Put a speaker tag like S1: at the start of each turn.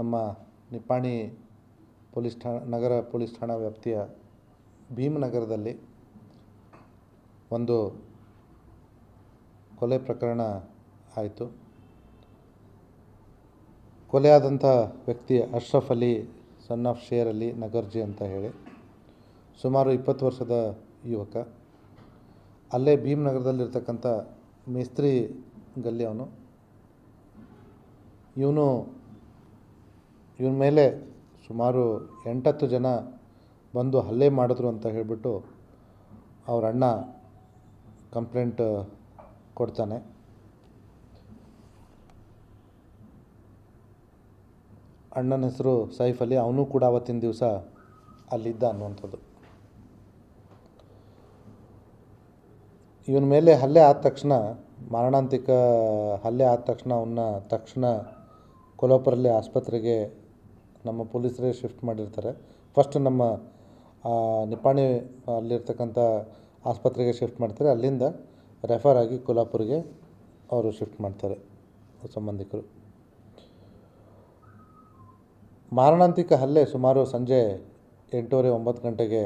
S1: ನಮ್ಮ ನಿಪ್ಪಾಣಿ ಪೊಲೀಸ್ ಠಾ, ನಗರ ಪೊಲೀಸ್ ಠಾಣಾ ವ್ಯಾಪ್ತಿಯ ಭೀಮನಗರದಲ್ಲಿ ಒಂದು ಕೊಲೆ ಪ್ರಕರಣ ಆಯಿತು. ಕೊಲೆಯಾದಂಥ ವ್ಯಕ್ತಿ ಅಶ್ರಫ್ ಅಲಿ ಸನ್ ಆಫ್ ಶೇರ್ ಅಲಿ ನಗರ್ಜಿ ಅಂತ ಹೇಳಿ, ಸುಮಾರು ಇಪ್ಪತ್ತು ವರ್ಷದ ಯುವಕ. ಅಲ್ಲೇ ಭೀಮನಗರದಲ್ಲಿರ್ತಕ್ಕಂಥ ಮೇಸ್ತ್ರಿ ಗಲ್ಲಿ ಅವನು. ಇವನು ಇವನ ಮೇಲೆ ಸುಮಾರು ಎಂಟತ್ತು ಜನ ಬಂದು ಹಲ್ಲೆ ಮಾಡಿದ್ರು ಅಂತ ಹೇಳಿಬಿಟ್ಟು ಅವ್ರ ಅಣ್ಣ ಕಂಪ್ಲೇಂಟ್ ಕೊಡ್ತಾನೆ. ಅಣ್ಣನ ಹೆಸರು ಸೈಫ್ ಅಲಿ, ಅವನು ಕೂಡ ಅವತ್ತಿನ ದಿವಸ ಅಲ್ಲಿದ್ದ ಅನ್ನುವಂಥದ್ದು. ಇವನ ಮೇಲೆ ಹಲ್ಲೆ ಆದ ತಕ್ಷಣ, ಮಾರಣಾಂತಿಕ ಹಲ್ಲೆ ಆದ ತಕ್ಷಣ ಅವನ್ನ ತಕ್ಷಣ ಕೊಲ್ಲಾಪುರಲ್ಲಿ ಆಸ್ಪತ್ರೆಗೆ ನಮ್ಮ ಪೊಲೀಸರೇ ಶಿಫ್ಟ್ ಮಾಡಿರ್ತಾರೆ. ಫಸ್ಟ್ ನಮ್ಮ ನಿಪ್ಪಾಣಿ ಅಲ್ಲಿರ್ತಕ್ಕಂಥ ಆಸ್ಪತ್ರೆಗೆ ಶಿಫ್ಟ್ ಮಾಡ್ತಾರೆ. ಅಲ್ಲಿಂದ ರೆಫರ್ ಆಗಿ ಕೊಲ್ಹಾಪುರಿಗೆ ಅವರು ಶಿಫ್ಟ್ ಮಾಡ್ತಾರೆ, ಸಂಬಂಧಿಕರು. ಮಾರಣಾಂತಿಕ ಹಲ್ಲೆ ಸುಮಾರು ಸಂಜೆ ಎಂಟೂವರೆ ಒಂಬತ್ತು ಗಂಟೆಗೆ